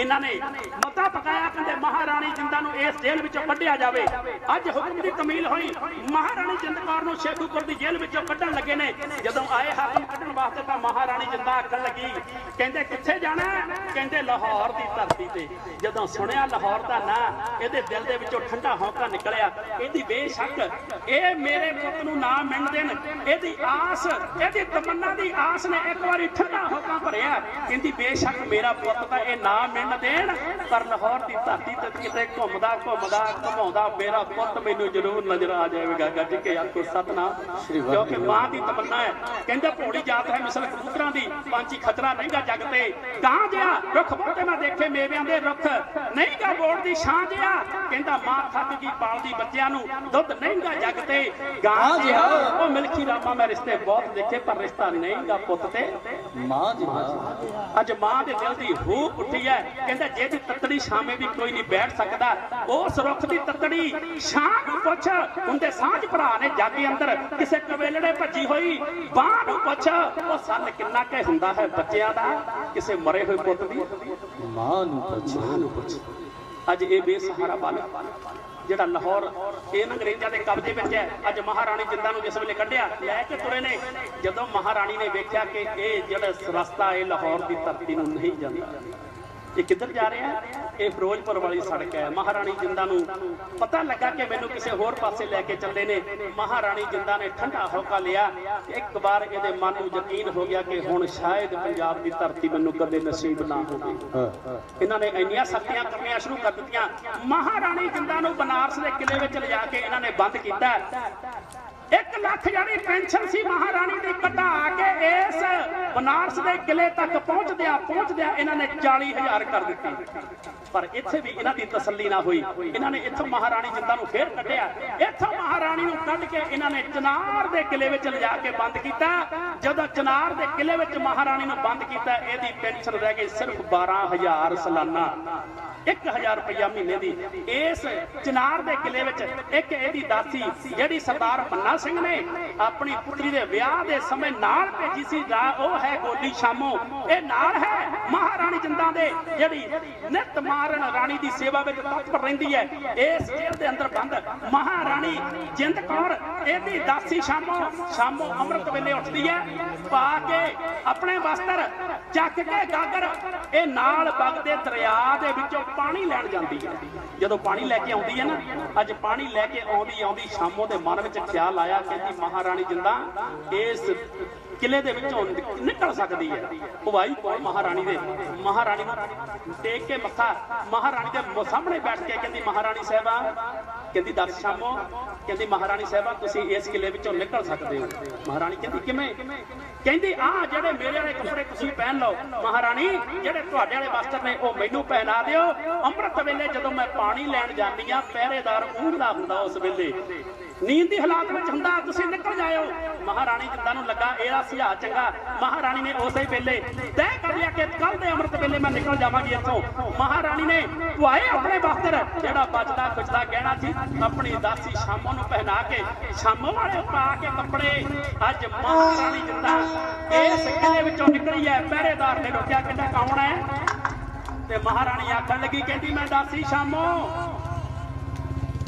ਇਹਨਾਂ ਨੇ ਮਤਾ ਪਕਾਇਆ, ਕਹਿੰਦੇ ਮਹਾਰਾਣੀ ਜਿੰਦਾ ਨੂੰ ਇਸ ਜੇਲ੍ਹ ਵਿੱਚੋਂ ਕੱਢਿਆ ਜਾਵੇ। ਅੱਜ ਹੁਕਮ ਦੀ ਕਮੀਲ ਹੋਈ। ਮਹਾਰਾਣੀ ਜਿੰਦ ਨੂੰ ਸ਼ੇਖੂਪੁਰ ਦੀ ਜੇਲ੍ਹ ਵਿੱਚੋਂ ਕੱਢਣ ਲੱਗੇ ਨੇ। ਜਦੋਂ ਆਏ ਹਾਕਮ ਕੱਢਣ ਵਾਸਤੇ ਤਾਂ ਮਹਾਰਾਣੀ ਜਿੰਦਾ ਆਖਣ ਲੱਗੀ, ਕਹਿੰਦੇ ਕਿੱਥੇ ਜਾਣਾ ਕਹਿੰਦੇ ਲਾਹੌਰ ਦੀ ਧਰਤੀ ਤੇ। ਜਦੋਂ ਸੁਣਿਆ ਲਾਹੌਰ ਦਾ ਨਾਂ, ਇਹਦੇ ਦਿਲ ਦੇ ਵਿੱਚੋਂ ਠੰਡਾ ਹੌਕਾ ਨਿਕਲਿਆ। ਇਹਦੀ ਬੇਸ਼ੱਕ ਇਹ ਮੇਰੇ ਪੁੱਤ ਨੂੰ ਨਾ ਮਿਲਣ ਦੇਣ। ਇਹਦੀ ਆਸ, ਇਹਦੀ ਤਮੰਨਾ ਦੀ ਆਸ ਨੇ ਇੱਕ ਵਾਰੀ ਠੰਡਾ ਹੌਕਾ ਭਰਿਆ। ਕਹਿੰਦੀ ਬੇਸ਼ੱਕ ਮੇਰਾ ਪੁੱਤ ਤਾਂ ਇਹ ਨਾ ਮਿਲਣ ਦੇਣ ਪਰ ਲਾਹੌਰ ਦੀ ਧਰਤੀ ਤੇ ਕਿਤੇ ਘੁੰਮਦਾ ਘੁੰਮਦਾ ਘੁਮਾਉਂਦਾ ਮੇਰਾ ਪੁੱਤ ਮੈਨੂੰ ਜ਼ਰੂਰ ਨਜ਼ਰ ਆ ਜਾਵੇਗਾ। ਗੱਜ ਕੇ ਆਖੋ ਸਤਨਾਮ। ਕਿਉਂਕਿ ਮਾਂ ਦੀ ਤਮੰਨਾ ਹੈ। ਕਹਿੰਦੇ ਭੋੜੀ ਜਾਤ ਹੈ ਮਿਸਲ ਕਬੂਤਰਾਂ ਦੀ। ਪੰਛੀ ਖਤਰਾ ਨਹੀਂਗਾ ਜਗ ਤੇ। ਕਾਂ ਜਿਆ ਰੁੱਖ ਬੂਟੇ ਮੈਂ ਦੇਖੇ ਮੇਵਿਆਂ ਦੇ ਰੁੱਖ। ਨਹੀਂਗਾ ਬੋੜ ਦੀ ਛਾਂ ਜਿਆ ਕਹਿੰਦਾ ਮਾਂ ਥੱਕ ਗਈ ਪਾਲਦੀ ਬੱਚਿਆਂ ਨੂੰ। ਦੁੱਧ ਨਹੀਂਗਾ ਜਗ ਤੇ। ਗਾਂ ਜਿਆ ਉਹ ਮਿਲਖੀ ਰਾਮਾ ਮੈਂ ਰਿਸ਼ਤੇ ਬਹੁਤ ਦੇਖੇ ਪਰ ਰਿਸ਼ਤਾ ਨਹੀਂਗਾ ਪੁੱਤ ਤੇ। ਮਾਂ ਜੀ ਅੱਜ ਮਾਂ ਦੇ ਦਿਲ ਦੀ ਹੂਕ ਉੱਠੀ ਹੈ। ਕਹਿੰਦਾ ਜਿਹਦੀ ਤੱਤੜੀ ਛਾਵੇਂ ਵੀ ਕੋਈ ਨਹੀਂ ਬੈਠ ਸਕਦਾ ਉਸ ਰੁੱਖ ਦੀ ਤੱਤੜੀ ਛਾਂ ਨੂੰ ਪੁੱਛ। ਹੁੰਦੇ ਸਾਂਝ ਭਰਾ ਨੇ ਜਾਗੇ ਅੰਦਰ ਕਿਸੇ ਕਵੇਲੜੇ ਭੱਜੀ ਹੋਈ ਬਾਹ ਨੂੰ ਪੁੱਛ। ਉਹ ਸੰਨ ਕਿੰਨਾ ਕਹਿ ਹੁੰਦਾ ਹੈ ਬੱਚਿਆਂ ਦਾ ਕਿਸੇ ਮਰੇ ਹੋਏ ਪੁੱਤ ਦੀ? ਮਾਂ ਨੂੰ ਪੁੱਛ। ਮਾਂ ਨੂੰ ਪੁੱਛ। ਅੱਜ ਇਹ ਬੇਸਹਾਰਾ ਬਾਲਕ ਜਿਹੜਾ ਲਾਹੌਰ ਇਹ ਅੰਗਰੇਜ਼ਾਂ ਦੇ ਕਬਜ਼ੇ ਵਿੱਚ ਹੈ। ਅੱਜ ਮਹਾਰਾਣੀ ਜਿੰਦਾ ਨੂੰ ਜਿਸ ਵੇਲੇ ਕੱਢਿਆ ਲੈ ਕੇ ਤੁਰੇ ਨੇ। ਜਦੋਂ ਮਹਾਰਾਣੀ ਨੇ ਵੇਖਿਆ ਕਿ ਇਹ ਜਿਹੜਾ ਰਸਤਾ ਇਹ ਲਾਹੌਰ ਦੀ ਧਰਤੀ ਨੂੰ ਨਹੀਂ ਜਾਂਦਾ। ਇਹ ਕਿੱਧਰ ਜਾ ਰਿਹਾ? ਇਹ ਫਿਰੋਜ਼ਪੁਰ ਵਾਲੀ ਸੜਕ ਹੈ। ਮਹਾਰਾਣੀ ਜਿੰਦਾ ਨੂੰ ਪਤਾ ਲੱਗਾ ਕਿ ਮੈਨੂੰ ਕਿਸੇ ਹੋਰ ਪਾਸੇ ਲੈ ਕੇ ਚੱਲੇ ਨੇ। ਮਹਾਰਾਣੀ ਜਿੰਦਾ ਨੇ ਠੰਡਾ ਹੌਕਾ ਲਿਆ। ਇੱਕ ਵਾਰ ਇਹਦੇ ਮਨ ਨੂੰ ਯਕੀਨ ਹੋ ਗਿਆ ਕਿ ਹੁਣ ਸ਼ਾਇਦ ਪੰਜਾਬ ਦੀ ਧਰਤੀ ਮੈਨੂੰ ਕਦੇ ਨਸੀਬ ਨਾ ਹੋਵੇ। ਇਹਨਾਂ ਨੇ ਇੰਨੀਆਂ ਸਖਤੀਆਂ ਕਰਨੀਆਂ ਸ਼ੁਰੂ ਕਰ ਦਿੱਤੀਆਂ। ਮਹਾਰਾਣੀ ਜਿੰਦਾ ਨੂੰ ਬਨਾਰਸ ਦੇ ਕਿਲੇ ਵਿੱਚ ਲਿਜਾ ਕੇ ਇਹਨਾਂ ਨੇ ਬੰਦ ਕੀਤਾ। 1 ਲੱਖ ਜਿਹੜੀ ਪੈਨਸ਼ਨ ਸੀ ਮਹਾਰਾਣੀ ਦੀ, ਕਢਾ ਕੇ ਇਸ ਬਨਾਰਸ ਦੇ ਕਿਲੇ ਤੱਕ ਪਹੁੰਚਦਿਆਂ ਪਹੁੰਚਦਿਆਂ ਇਹਨਾਂ ਨੇ 40000 ਕਰ ਦਿੱਤੀ। ਪਰ ਇੱਥੇ ਵੀ ਇਹਨਾਂ ਦੀ ਤਸੱਲੀ ਨਾ ਹੋਈ। ਇਹਨਾਂ ਨੇ ਇੱਥੋਂ ਮਹਾਰਾਣੀ ਜਿੰਦਾ ਨੂੰ ਫੇਰ ਕੱਢਿਆ। ਇੱਥੋਂ ਮਹਾਰਾਣੀ ਨੂੰ ਕੱਢ ਕੇ ਇਹਨਾਂ ਨੇ ਚਨਾਰ ਦੇ ਕਿਲੇ ਵਿੱਚ ਲਿਜਾ ਕੇ ਬੰਦ ਕੀਤਾ। ਜਦੋਂ ਚਨਾਰ ਦੇ ਕਿਲੇ ਵਿੱਚ ਮਹਾਰਾਣੀ ਨੂੰ ਬੰਦ ਕੀਤਾ, ਇਹਦੀ ਪੈਨਸ਼ਨ ਰਹਿ ਗਈ ਸਿਰਫ 12000 ਸਾਲਾਨਾ। 1000 ਰੁਪਇਆ ਮਹੀਨੇ ਦੀ। ਇਸ ਚਨਾਰ ਦੇ ਕਿਲੇ ਵਿੱਚ ਇੱਕ ਇਹਦੀ ਦਾਸੀ, ਜਿਹੜੀ ਸਰਦਾਰ ਮੰਨਾ ਸਿੰਘ ਨੇ ਆਪਣੀ ਪੁੱਤਰੀ ਦੇ ਵਿਆਹ ਦੇ ਸਮੇਂ ਨਾਲ ਭੇਜੀ ਸੀ ਉਹ ਹੈ ਗੋਲੀ ਸ਼ਾਮੋ। ਇਹ ਨਾਲ ਹੈ ਮਹਾਰਾਣੀ ਜਿੰਦਾਂ ਦੇ, ਜਿਹੜੀ ਨਿਤ ਮਾਰਨ ਰਾਣੀ ਦੀ ਸੇਵਾ ਵਿੱਚ ਤਤਪਰ ਰਹਿੰਦੀ ਹੈ। ਇਸ ਜੇਲ੍ਹ ਦੇ ਅੰਦਰ ਬੰਦ ਮਹਾਰਾਣੀ ਜਿੰਦ ਕੌਰ, ਇਹਦੀ ਦਾਸੀ ਸ਼ਾਮੋ ਸ਼ਾਮੋ ਅੰਮ੍ਰਿਤ ਵੇਲੇ ਉੱਠਦੀ ਹੈ, ਪਾ ਕੇ ਆਪਣੇ ਵਸਤਰ ਚੱਕ ਕੇ ਗਾਗਰ, ਇਹ ਨਾਲ ਬਗਦੇ ਦਰਿਆ ਦੇ ਵਿੱਚੋਂ ਪਾਣੀ ਲੈਣ ਜਾਂਦੀ ਹੈ ਜਦੋਂ ਪਾਣੀ ਲੈ ਕੇ ਆਉਂਦੀ ਹੈ ਨਾ, ਅੱਜ ਪਾਣੀ ਲੈ ਕੇ ਆਉਂਦੀ ਆਉਂਦੀ ਸ਼ਾਮੋ ਦੇ ਮਨ ਵਿੱਚ ਖਿਆਲ ਆਇਆ ਕਹਿੰਦੀ ਮਹਾਰਾਣੀ ਜਿੰਦਾ ਇਸ ਕਿਲੇ ਦੇ ਵਿੱਚੋਂ ਨਿਕਲ ਸਕਦੀ ਹੈ। ਉਹ ਭਾਈ ਮਹਾਰਾਣੀ ਦੇ, ਮਹਾਰਾਣੀ ਨੂੰ ਟੇਕ ਕੇ ਮੱਥਾ, ਮਹਾਰਾਣੀ ਦੇ ਸਾਹਮਣੇ ਬੈਠ ਕੇ ਕਹਿੰਦੀ, ਮਹਾਰਾਣੀ ਸਾਹਿਬਾ, ਕਹਿੰਦੀ, ਦੱਸ ਸ਼ਾਮੋ, ਕਹਿੰਦੀ, ਮਹਾਰਾਣੀ ਸਾਹਿਬਾ, ਤੁਸੀਂ ਇਸ ਕਿਲੇ ਵਿੱਚੋਂ ਨਿਕਲ ਸਕਦੇ ਹੋ। ਮਹਾਰਾਣੀ ਕਹਿੰਦੀ, ਕਿਵੇਂ? ਕਹਿੰਦੀ, ਆਹ ਜਿਹੜੇ ਮੇਰੇ ਵਾਲੇ ਕੱਪੜੇ ਤੁਸੀਂ ਪਹਿਨ ਲਓ, ਮਹਾਰਾਣੀ, ਜਿਹੜੇ ਤੁਹਾਡੇ ਵਾਲੇ ਵਸਤਰ ਨੇ, ਉਹ ਮੈਨੂੰ ਪਹਿਨਾ ਦਿਓ। ਅੰਮ੍ਰਿਤ ਵੇਲੇ ਜਦੋਂ ਮੈਂ ਪਾਣੀ ਲੈਣ ਜਾਂਦੀ ਆ ਪਹਿਰੇਦਾਰ ਉਂਘਦਾ ਹੁੰਦਾ ਉਸ ਵੇਲੇ। ਨੀਂਦ ਦੀ ਹਾਲਾਤ ਵਿੱਚ ਹੁੰਦਾ ਤੁਸੀਂ ਨਿਕਲ ਜਾਇਓ। ਮਹਾਰਾਣੀ ਜਿੰਦਾ ਨੂੰ ਲੱਗਾ ਇਹਦਾ ਸੁਝਾਅ ਚੰਗਾ। ਮਹਾਰਾਣੀ ਨੇ ਉਸੇ ਵੇਲੇ ਤੈਅ ਕਰ ਲਿਆ ਕਿ ਕੱਲ ਦੇ ਅੰਮ੍ਰਿਤ ਵੇਲੇ ਮੈਂ ਨਿਕਲ ਜਾਵਾਂਗੀ ਇੱਥੋਂ। ਮਹਾਰਾਣੀ ਨੇ ਪੁਆਏ ਆਪਣੇ ਵਸਤਰ ਜਿਹੜਾ ਬਚਦਾ ਕੁਚਦਾ ਗਹਿਣਾ ਸੀ, ਆਪਣੀ ਦਾਸੀ ਸ਼ਾਮੋ ਨੂੰ ਪਹਿਨਾ ਕੇ, ਸ਼ਾਮੋ ਵਾਲੇ ਪਾ ਕੇ ਕੱਪੜੇ, ਅੱਜ ਮਹਾਰਾਣੀ ਜਿੰਦਾ ਇਸ ਕਿਲੇ ਵਿੱਚੋਂ ਨਿਕਲੀ ਹੈ, ਪਹਿਰੇਦਾਰ ਨੇ ਰੋਕਿਆ, ਕਹਿੰਦਾ, ਕੌਣ ਹੈ? ਤੇ ਮਹਾਰਾਣੀ ਆਖਣ ਲੱਗੀ, ਕਹਿੰਦੀ ਮੈਂ ਦਾਸੀ ਸ਼ਾਮੋ।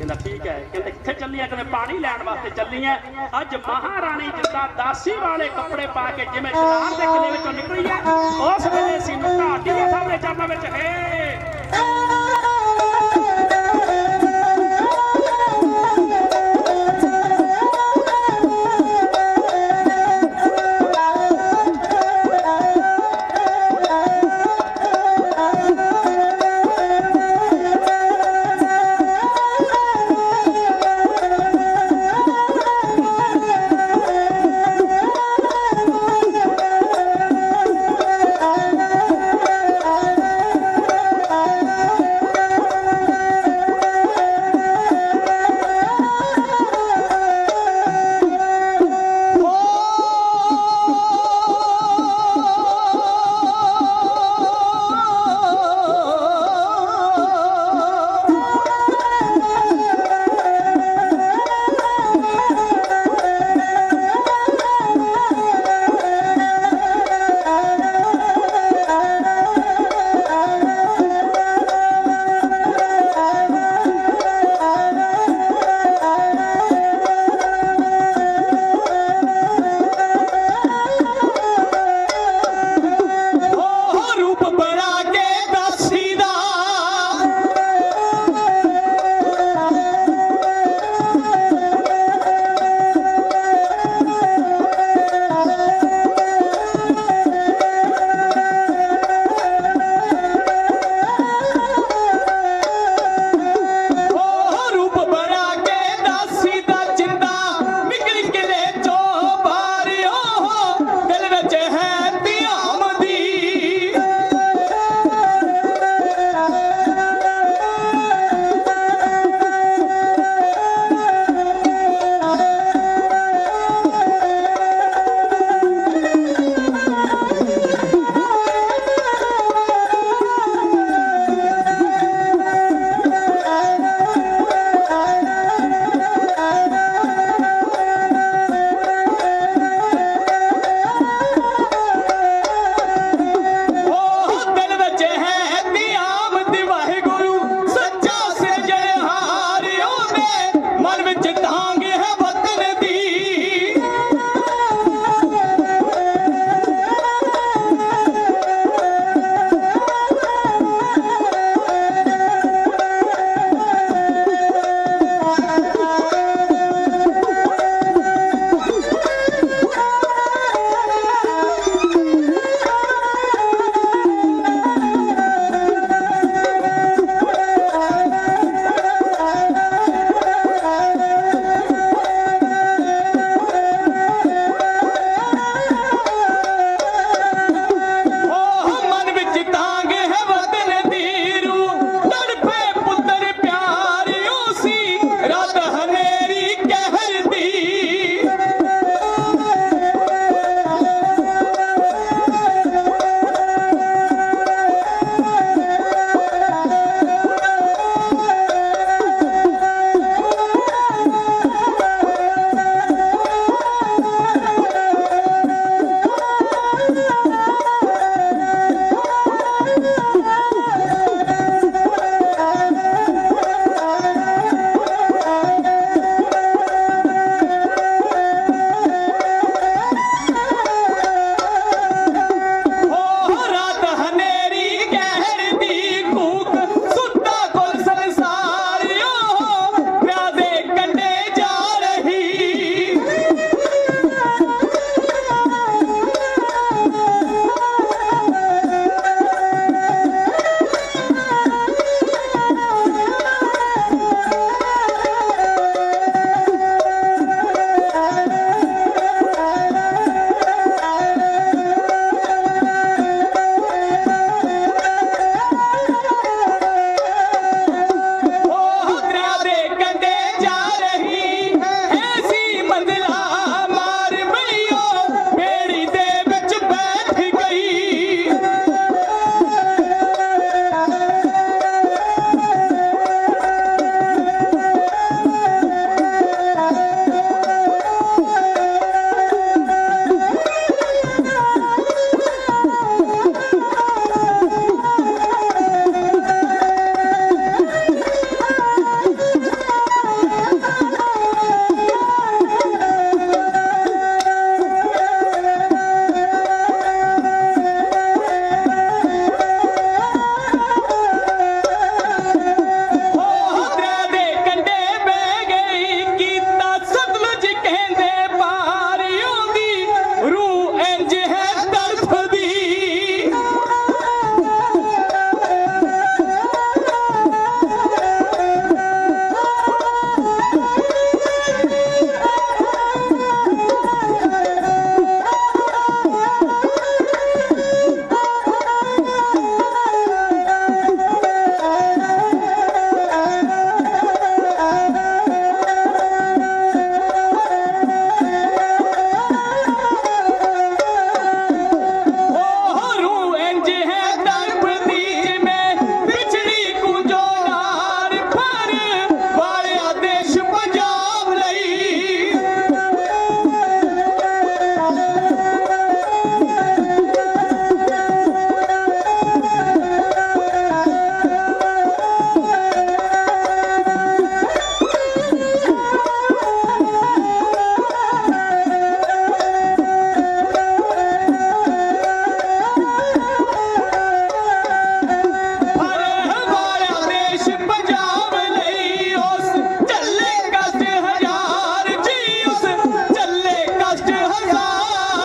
ਕਹਿੰਦਾ ਠੀਕ ਹੈ। ਕਹਿੰਦੇ ਕਿੱਥੇ ਚੱਲੀ ਆ, ਕਹਿੰਦੇ ਪਾਣੀ ਲੈਣ ਵਾਸਤੇ ਚੱਲੀ ਐ ਅੱਜ ਮਹਾਰਾਣੀ ਜਿੱਦਾਂ ਦਾਸੀ ਵਾਲੇ ਕੱਪੜੇ ਪਾ ਕੇ ਜਿਵੇਂ ਚਨਾਰ ਦੇ ਕਿਲੇ ਵਿੱਚੋਂ ਨਿਕਲੀ ਐ ਉਸ ਵੇਲੇ ਸੀ ਢਾਡੀ ਦੇ ਸਾਹਮਣੇ ਚਰਨਾਂ ਵਿੱਚ, ਹੈ!